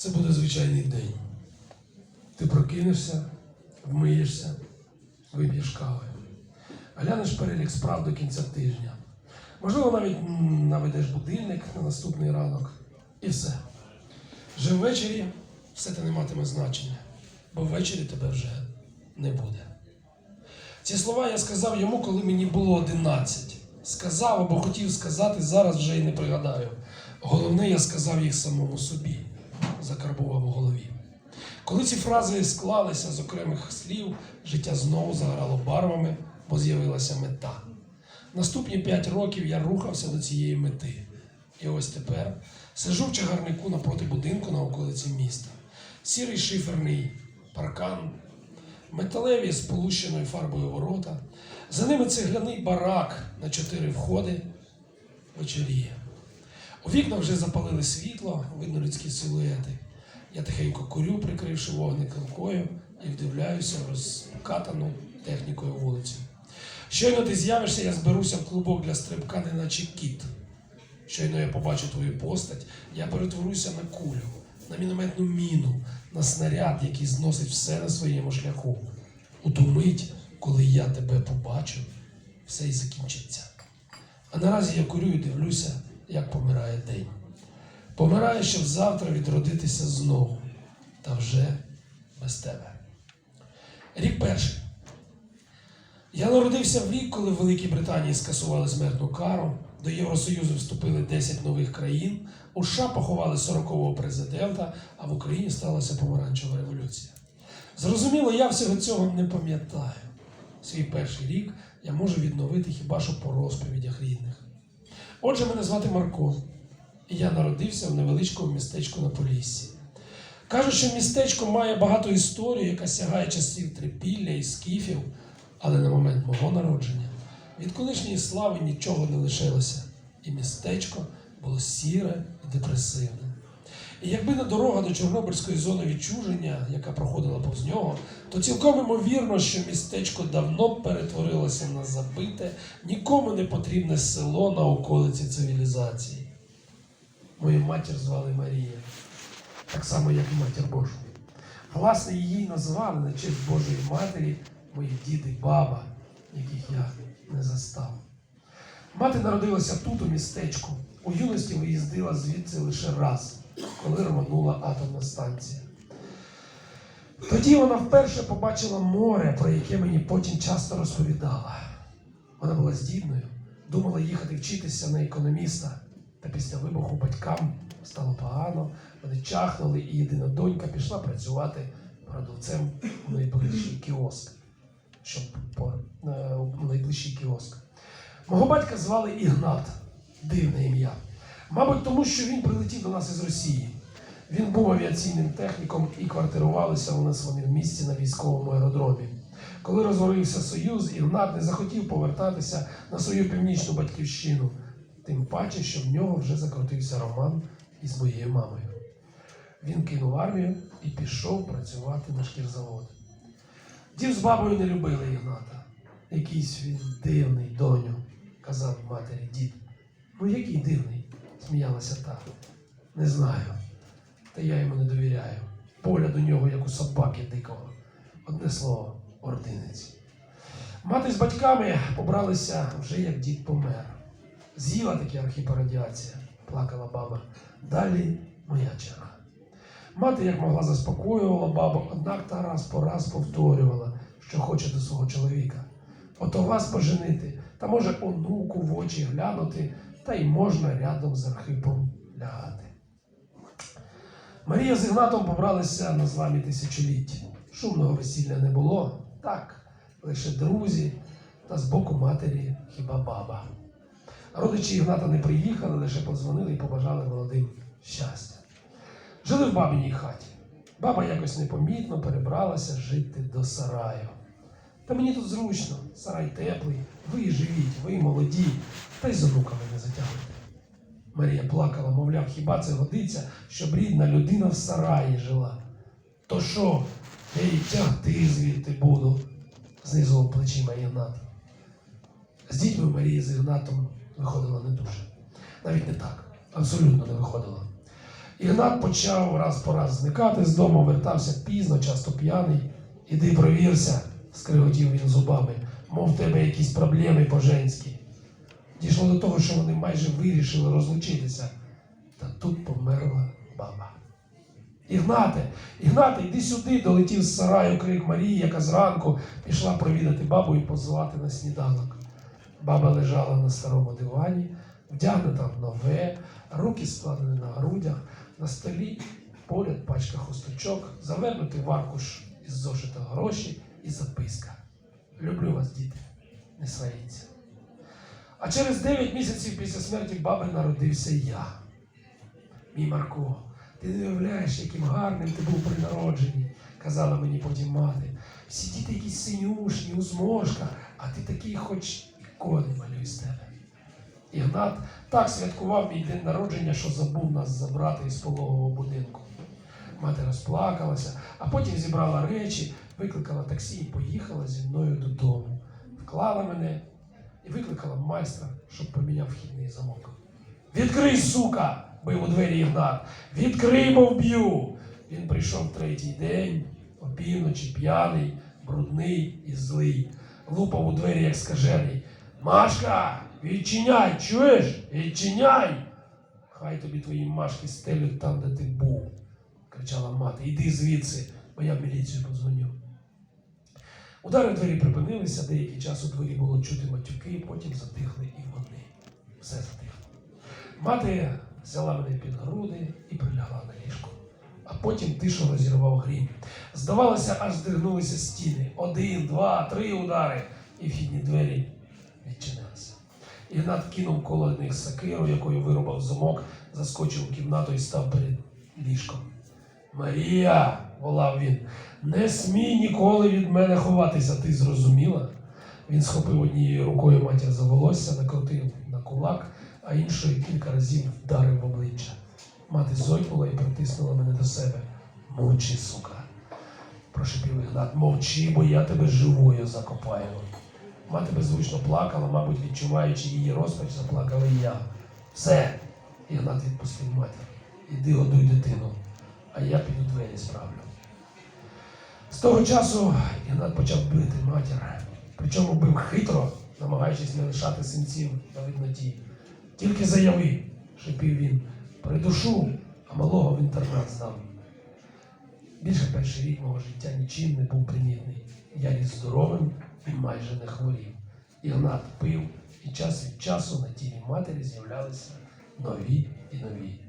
Це буде звичайний день. Ти прокинешся, вмиєшся, вип'єш кави. Глянеш перелік справ до кінця тижня. Можливо, навіть наведеш будильник на наступний ранок. І все. Вже ввечері все це не матиме значення, бо ввечері тебе вже не буде. Ці слова я сказав йому, коли мені було 11. Сказав або хотів сказати, зараз вже й не пригадаю. Головне, я сказав їх самому собі, закарбував у голові. Коли ці фрази склалися з окремих слів, життя знову заграло барвами, бо з'явилася мета. Наступні п'ять років я рухався до цієї мети. І ось тепер сижу в чагарнику напроти будинку на околиці міста. Сірий шиферний паркан, металеві з полущеною фарбою ворота. За ними цегляний барак на чотири входи вечоріє. У вікна вже запалили світло, видно людські силуети. Я тихенько курю, прикривши вогник рукою, і вдивляюся розкатану технікою вулицю. Щойно ти з'явишся, я зберуся в клубок для стрибка, неначе кіт. Щойно я побачу твою постать, я перетворюся на кулю, на мінометну міну, на снаряд, який зносить все на своєму шляху. У ту мить, коли я тебе побачу, все і закінчиться. А наразі я курю і дивлюся, як помирає день. Помирає, щоб завтра відродитися знову, та вже без тебе. Рік перший. Я народився в рік, коли в Великій Британії скасували смертну кару. До Євросоюзу вступили 10 нових країн. У США поховали 40-го президента, а в Україні сталася помаранчева революція. Зрозуміло, я всього цього не пам'ятаю. Свій перший рік я можу відновити хіба що по розповідях рідних. Отже, мене звати Марко, і я народився в невеличкому містечку на Поліссі. Кажуть, що містечко має багато історії, яка сягає часів трипілля і скіфів, але на момент мого народження від колишньої слави нічого не лишилося, і містечко було сіре і депресивне. І якби не дорога до Чорнобильської зони відчуження, яка проходила повз нього, то цілком імовірно, що містечко давно перетворилося на забите, нікому не потрібне село на околиці цивілізації. Мою матір звали Марія, так само, як і матір Божу. Власне, її назвали на честь Божої Матері мої діди, баба, яких я не застав. Мати народилася тут, у містечку. У юності виїздила звідси лише раз, коли рванула атомна станція. Тоді вона вперше побачила море, про яке мені потім часто розповідала. Вона була здібною, думала їхати вчитися на економіста. Та після вибуху батькам стало погано, вони чахнули, і єдина донька пішла працювати продавцем у найближчий кіоск. Щоб по, е, у найближчий кіоск. Мого батька звали Ігнат, дивне ім'я. Мабуть, тому що він прилетів до нас із Росії. Він був авіаційним техніком і квартирувалися у нас вони в місті на військовому аеродромі. Коли розвалився Союз, Ігнат не захотів повертатися на свою північну батьківщину, тим паче, що в нього вже закрутився роман із моєю мамою. Він кинув армію і пішов працювати на шкірзавод. Дів з бабою не любили Ігната. Якийсь він дивний, доню, казав матері дід. Ну який дивний? Сміялася та. Не знаю. Та я йому не довіряю. Погляд у нього, як у собаки дикого. Одне слово, ординець. Мати з батьками побралися вже як дід помер. З'їла таки архіпарадіація, плакала баба. Далі моя черга. Мати як могла заспокоювала бабу, однак та раз по раз повторювала, що хоче до свого чоловіка. Ото вас поженити, та може онуку в очі глянути, та й можна рядом з Архипом лягати. Марія з Ігнатом побралися на зламі тисячоліть. Шумного весілля не було, так, лише друзі та з боку матері хіба баба. Родичі Ігната не приїхали, лише подзвонили і побажали молодим щастя. Жили в бабиній хаті. Баба якось непомітно перебралася жити до сараю. Та мені тут зручно, сарай теплий, ви живіть, ви молоді, та й з онуками не затягуйте. Марія плакала, мовляв, хіба це годиться, щоб рідна людина в сараї жила. То що, я її тягти звідти буду, знизував плечима Ігнат. З дітьми Марія з Ігнатом виходила не дуже. Навіть не так, абсолютно не виходила. Ігнат почав раз по раз зникати з дому, вертався пізно, часто п'яний. Іди провірся, скриготів він зубами, мов в тебе якісь проблеми по-женськи. Дійшло до того, що вони майже вирішили розлучитися. Та тут померла баба. Ігнате, Ігнате, йди сюди, долетів з сараю крик Марії, яка зранку пішла провідати бабу і позивати на сніданок. Баба лежала на старому дивані, вдягнута в нове, руки складені на грудях, на столі поряд пачка хусточок, завернутий в аркуш із зошита гроші і записка. Люблю вас, діти, не сваріться. А через 9 місяців після смерті баби народився я. Мій Марко, ти не уявляєш, яким гарним ти був при народженні, казала мені потім мати. Всі діти якісь синюшні, у зможках, а ти такий хоч ікони малюй з тебе. Ігнат так святкував мій день народження, що забув нас забрати із пологового будинку. Мати розплакалася, а потім зібрала речі, викликала таксі і поїхала зі мною додому. Вклала мене і викликала майстра, щоб поміняв вхідний замок. Відкрий, сука! бив у двері Ігнат. Відкрий, бо вб'ю. Він прийшов третій день, опівночі, п'яний, брудний і злий. Лупав у двері, як скажений. Машка, відчиняй, чуєш? Відчиняй! Хай тобі твої машки стелють там, де ти був, кричала мати. Іди звідси, бо я в міліцію подзвоню. Удари двері припинилися, деякий час у дворі було чути матюки, потім затихли і вони. Все затихло. Мати взяла мене під груди і прилягла на ліжко. А потім тишу розірвав грім. Здавалося, аж здригнулися стіни. Один, два, три удари, і вхідні двері відчинилися. Ігнат кинув коло них сакиру, якою вирубав замок, заскочив у кімнату і став перед ліжком. Марія, волав він, не смій ніколи від мене ховатися, ти зрозуміла? Він схопив однією рукою матір за волосся, накрутив на кулак, а іншою кілька разів вдарив в обличчя. Мати зойкнула і притиснула мене до себе. Мовчи, сука, прошепів Ігнат, мовчи, бо я тебе живою закопаю. Мати беззвучно плакала, мабуть, відчуваючи її розпач, заплакав і я. Все, Ігнат відпустив матір. Іди годуй дитину, а я піду двері справлю. З того часу Ігнат почав бити матір. Причому бив хитро, намагаючись не лишати синців на видноті. Тільки заяви, шепів він, придушу, а малого в інтернат здам. Більше перший рік мого життя нічим не був примітний. Я ріс здоровим і майже не хворів. Ігнат пив, і час від часу на тілі матері з'являлися нові і нові